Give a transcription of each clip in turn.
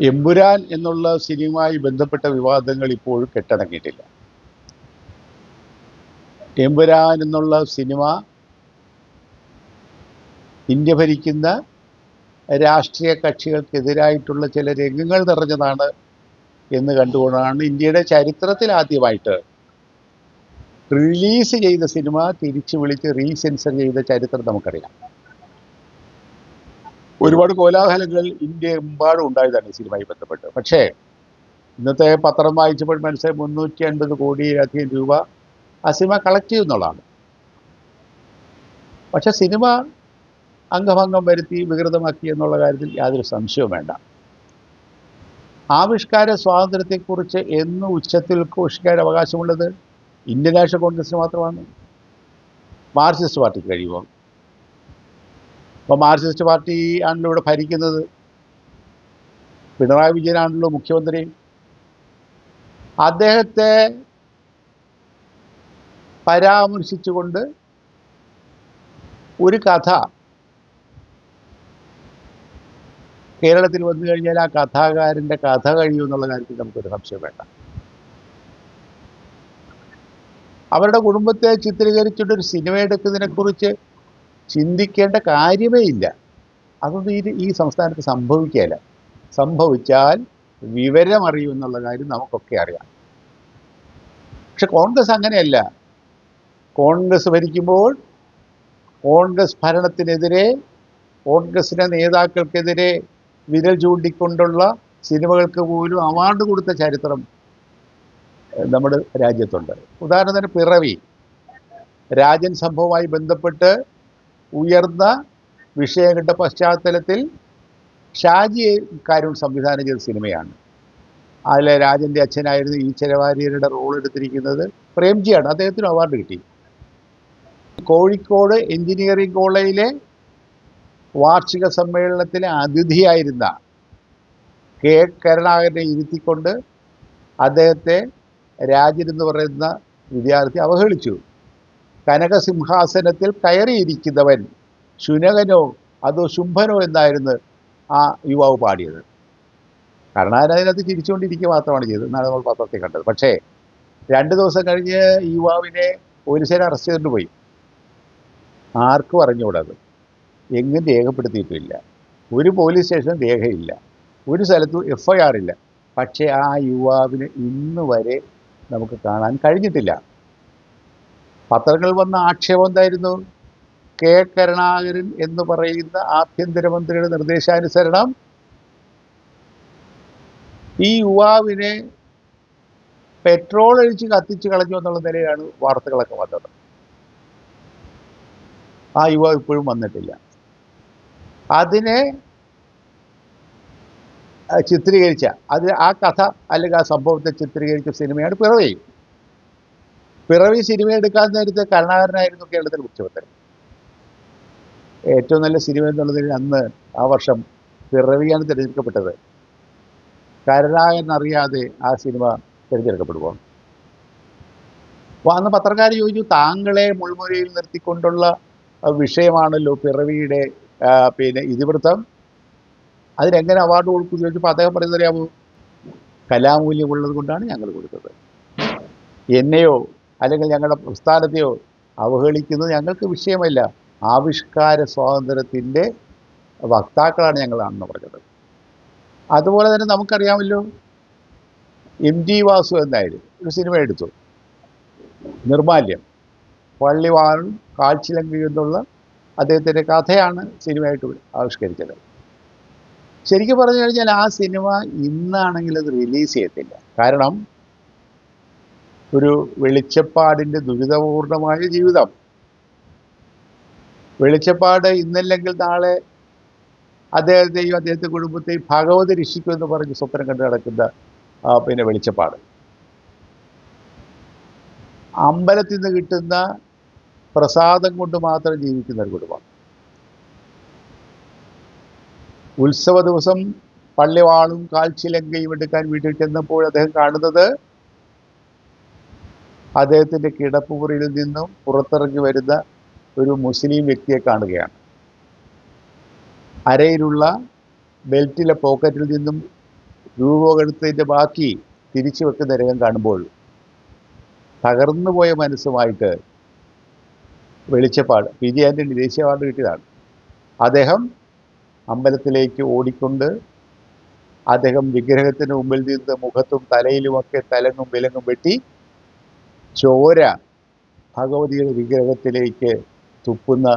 എമ്പുരാൻ എന്നുള്ള സിനിമയുമായി ബന്ധപ്പെട്ട വിവാദങ്ങൾ ഇപ്പോഴും കെട്ടടങ്ങിയിട്ടില്ല. എമ്പുരാൻ എന്നുള്ള സിനിമ ഇന്ത്യ ഭരിക്കുന്ന രാഷ്ട്രീയ കക്ഷികൾക്കെതിരായിട്ടുള്ള ചില രംഗങ്ങൾ നിറഞ്ഞതാണ് എന്ന് കണ്ടുകൊണ്ടാണ് ഇന്ത്യയുടെ ചരിത്രത്തിൽ ആദ്യമായിട്ട് റിലീസ് ചെയ്ത സിനിമ തിരിച്ചു വിളിച്ച് റീസെൻസർ ചെയ്ത ചരിത്രം നമുക്കറിയാം. ഒരുപാട് കോലാഹലങ്ങൾ ഇന്ത്യ എമ്പാടും ഉണ്ടായതാണ് ഈ സിനിമയുമായി ബന്ധപ്പെട്ട്. പക്ഷേ ഇന്നത്തെ പത്രം വായിച്ചപ്പോൾ മനസ്സിലായി മുന്നൂറ്റി അൻപത് കോടിയിലധികം രൂപ ആ സിനിമ കളക്ട് ചെയ്യുന്നുള്ളതാണ് പക്ഷെ സിനിമ അംഗഭംഗം വരുത്തി വികൃതമാക്കി എന്നുള്ള കാര്യത്തിൽ യാതൊരു സംശയവും വേണ്ട. ആവിഷ്കാര സ്വാതന്ത്ര്യത്തെക്കുറിച്ച് എന്ന് ഉച്ചത്തിൽ ഘോഷിക്കാൻ അവകാശമുള്ളത് ഇന്ത്യൻ നാഷണൽ കോൺഗ്രസിന് മാത്രമാണ്. മാർക്സിസ്റ്റ് പാർട്ടിക്ക് കഴിയുമോ? അപ്പോൾ മാർക്സിസ്റ്റ് പാർട്ടി ആണല്ലോ ഇവിടെ ഭരിക്കുന്നത്. പിണറായി വിജയനാണല്ലോ മുഖ്യമന്ത്രി. അദ്ദേഹത്തെ പരാമർശിച്ചുകൊണ്ട് ഒരു കഥ കേരളത്തിൽ വന്നു കഴിഞ്ഞാൽ ആ കഥാകാരന്റെ കഥ കഴിയും എന്നുള്ള കാര്യത്തിൽ നമുക്കൊരു സംശയം വേണ്ട. അവരുടെ കുടുംബത്തെ ചിത്രീകരിച്ചിട്ടൊരു സിനിമ എടുക്കുന്നതിനെക്കുറിച്ച് ചിന്തിക്കേണ്ട കാര്യമേ ഇല്ല. അതൊന്നും ഈ ഈ സംസ്ഥാനത്ത് സംഭവിക്കുകയില്ല സംഭവിച്ചാൽ വിവരം അറിയും എന്നുള്ള കാര്യം നമുക്കൊക്കെ അറിയാം. പക്ഷെ കോൺഗ്രസ് അങ്ങനെയല്ല. കോൺഗ്രസ് ഭരിക്കുമ്പോൾ കോൺഗ്രസ് ഭരണത്തിനെതിരെ കോൺഗ്രസിന്റെ നേതാക്കൾക്കെതിരെ വിരൽ ചൂണ്ടിക്കൊണ്ടുള്ള സിനിമകൾക്ക് പോലും അവാർഡ് കൊടുത്ത ചരിത്രം നമ്മുടെ രാജ്യത്തുണ്ട്. ഉദാഹരണത്തിന് പിറവി. രാജൻ സംഭവവുമായി ബന്ധപ്പെട്ട് ഉയർന്ന വിഷയങ്ങളുടെ പശ്ചാത്തലത്തിൽ ഷാജിയെ കാര്യം സംവിധാനം ചെയ്ത സിനിമയാണ്. അതിലെ രാജന്റെ അച്ഛനായിരുന്നു ഈ ചെലവാരിയരുടെ റോൾ എടുത്തിരിക്കുന്നത്. പ്രേംജിയാണ് അദ്ദേഹത്തിന് അവാർഡ് കിട്ടി. കോഴിക്കോട് എഞ്ചിനീയറിംഗ് കോളേജിലെ വാർഷിക സമ്മേളനത്തിലെ അതിഥിയായിരുന്ന കെ കരുണാകരനെ ഇരുത്തിക്കൊണ്ട് അദ്ദേഹത്തെ രാജൻ എന്ന് പറയുന്ന വിദ്യാർത്ഥി അവഹേളിച്ചു. കനകസിംഹാസനത്തിൽ കയറിയിരിക്കുന്നവൻ ശുനകനോ അതോ ശുംഭനോ എന്നായിരുന്നു ആ യുവാവ് പാടിയത്. കരുണാകരൻ അതിനകത്ത് ചിരിച്ചുകൊണ്ടിരിക്കുക മാത്രമാണ് ചെയ്തത്. എന്നാണ് നമ്മൾ പത്രത്തിൽ കണ്ടത്. പക്ഷേ രണ്ട് ദിവസം കഴിഞ്ഞ് യുവാവിനെ പോലീസുകാരെ അറസ്റ്റ് ചെയ്തിട്ട് പോയി. ആർക്കും അറിഞ്ഞുകൂടാത് എങ്ങും രേഖപ്പെടുത്തിയിട്ടില്ല. ഒരു പോലീസ് സ്റ്റേഷനും രേഖയില്ല. ഒരു സ്ഥലത്തും എഫ് ഐ ആർ ഇല്ല. പക്ഷേ ആ യുവാവിന് ഇന്ന് വരെ നമുക്ക് കാണാൻ കഴിഞ്ഞിട്ടില്ല. പത്രങ്ങളിൽ വന്ന ആക്ഷേപം എന്തായിരുന്നു? കെ കരുണാകരൻ എന്ന് പറയുന്ന ആഭ്യന്തരമന്ത്രിയുടെ നിർദ്ദേശാനുസരണം ഈ യുവാവിനെ പെട്രോൾ ഒഴിച്ച് കത്തിച്ച് കളഞ്ഞു എന്നുള്ള നിലയിലാണ് വാർത്തകളൊക്കെ വന്നത്. ആ യുവാവ് ഇപ്പോഴും വന്നിട്ടില്ല. അതിനെ ചിത്രീകരിച്ച അത് ആ കഥ അല്ലെങ്കിൽ ആ സംഭവത്തെ ചിത്രീകരിച്ച സിനിമയാണ് പിറവി. പിറവി സിനിമ എടുക്കാൻ നേരത്തെ കരുണാകരനായിരുന്നു കേരളത്തിൽ മുഖ്യമന്ത്രി. ഏറ്റവും നല്ല സിനിമ എന്നുള്ളതിൽ അന്ന് ആ വർഷം പിറവിയാണ് തിരഞ്ഞെടുക്കപ്പെട്ടത്. കരുണാകരൻ അറിയാതെ ആ സിനിമ തിരഞ്ഞെടുക്കപ്പെടുമോ അപ്പോൾ അന്ന് പത്രക്കാർ ചോദിച്ചു താങ്കളെ മുൾമുരയിൽ നിർത്തിക്കൊണ്ടുള്ള വിഷയമാണല്ലോ പിറവിയുടെ പിന്നെ ഇതിവൃത്തം. അതിനെങ്ങനെ അവാർഡ് കൊടുക്കും ചോദിച്ചപ്പോൾ അദ്ദേഹം പറയുന്നത് അറിയാമോ കലാമൂല്യമുള്ളത് കൊണ്ടാണ് ഞങ്ങൾ കൊടുത്തത്. എന്നെയോ അല്ലെങ്കിൽ ഞങ്ങളുടെ പ്രസ്ഥാനത്തെയോ അവഹേളിക്കുന്നത് ഞങ്ങൾക്ക് വിഷയമല്ല. ആവിഷ്കാര സ്വാതന്ത്ര്യത്തിന്റെ വക്താക്കളാണ് ഞങ്ങളാണെന്ന് പറഞ്ഞത്. അതുപോലെ തന്നെ നമുക്കറിയാമല്ലോ എം ജി വാസു എന്നായിരുന്നു ഒരു സിനിമ എടുത്തു. നിർമാല്യം. പള്ളിവാളും കാഴ്ചലങ്കി എന്നുള്ള അദ്ദേഹത്തിന്റെ കഥയാണ് സിനിമയായിട്ട് ആവിഷ്കരിച്ചത്. ശരിക്കും പറഞ്ഞു കഴിഞ്ഞാൽ ആ സിനിമ ഇന്നാണെങ്കിൽ അത് റിലീസ് ചെയ്യത്തില്ല. കാരണം ഒരു വെളിച്ചപ്പാടിന്റെ ദുരിതപൂർണമായ ജീവിതം. വെളിച്ചപ്പാട് ഇന്നല്ലെങ്കിൽ നാളെ അദ്ദേഹത്തെയും അദ്ദേഹത്തെ കുടുംബത്തെയും ഭാഗവത രക്ഷിക്കും എന്ന് പറഞ്ഞ് സ്വപ്നം കണ്ട് നടക്കുന്ന പിന്നെ വെളിച്ചപ്പാട്. അമ്പലത്തിൽ നിന്ന് കിട്ടുന്ന പ്രസാദം കൊണ്ട് മാത്രം ജീവിക്കുന്ന ഒരു കുടുംബം. ഉത്സവ ദിവസം പള്ളിവാളും കാൽച്ചിലങ്കയും എടുക്കാൻ വീട്ടിൽ ചെന്നപ്പോൾ അദ്ദേഹം കാണുന്നത് അദ്ദേഹത്തിന്റെ കിടപ്പുമുറിയിൽ നിന്നും പുറത്തിറങ്ങി വരുന്ന ഒരു മുസ്ലിം വ്യക്തിയെ കാണുകയാണ്. അരയിലുള്ള ബെൽറ്റിലെ പോക്കറ്റിൽ നിന്നും രൂപമെടുത്തതിന്റെ ബാക്കി തിരിച്ചു വെക്കുന്ന രംഗം കാണുമ്പോൾ തകർന്നുപോയ മനസ്സുമായിട്ട് വെളിച്ചപ്പാട് പി ജി ആന്റണി ദേശീയ അവാർഡ് കിട്ടിയതാണ്. അദ്ദേഹം അമ്പലത്തിലേക്ക് ഓടിക്കൊണ്ട് അദ്ദേഹം വിഗ്രഹത്തിന് മുമ്പിൽ നിന്ന് മുഖത്തും തലയിലുമൊക്കെ തലങ്ങും വിലങ്ങും വെട്ടി ചോര ഭഗവതിയുടെ വിഗ്രഹത്തിലേക്ക് തുപ്പുന്ന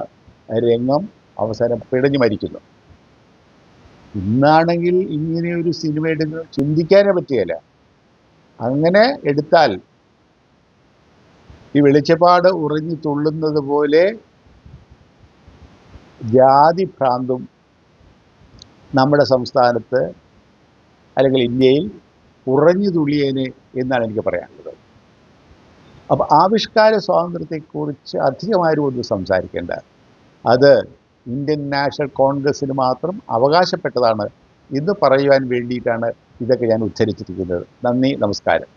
രംഗം അവസാനം പിടഞ്ഞു മരിക്കുന്നു. ഇന്നാണെങ്കിൽ ഇങ്ങനെയൊരു സിനിമ എടുക്കുന്നത് ചിന്തിക്കാനേ പറ്റുകയില്ല. അങ്ങനെ എടുത്താൽ ഈ വെളിച്ചപ്പാട് ഉറഞ്ഞു തുള്ളുന്നത് പോലെ ജാതി ഭ്രാന്തും നമ്മുടെ സംസ്ഥാനത്ത് അല്ലെങ്കിൽ ഇന്ത്യയിൽ ഉറഞ്ഞു തുള്ളിയേനെ എന്നാണ് എനിക്ക് പറയാനുള്ളത്. അപ്പോൾ ആവിഷ്കാര സ്വാതന്ത്ര്യത്തെക്കുറിച്ച് അധികമാരും ഒന്നും സംസാരിക്കേണ്ട. അത് ഇന്ത്യൻ നാഷണൽ കോൺഗ്രസ്സിന് മാത്രം അവകാശപ്പെട്ടതാണ്. ഇന്ന് പറയുവാൻ വേണ്ടിയിട്ടാണ് ഇതൊക്കെ ഞാൻ ഉദ്ധരിച്ചിരിക്കുന്നത് നന്ദി നമസ്കാരം.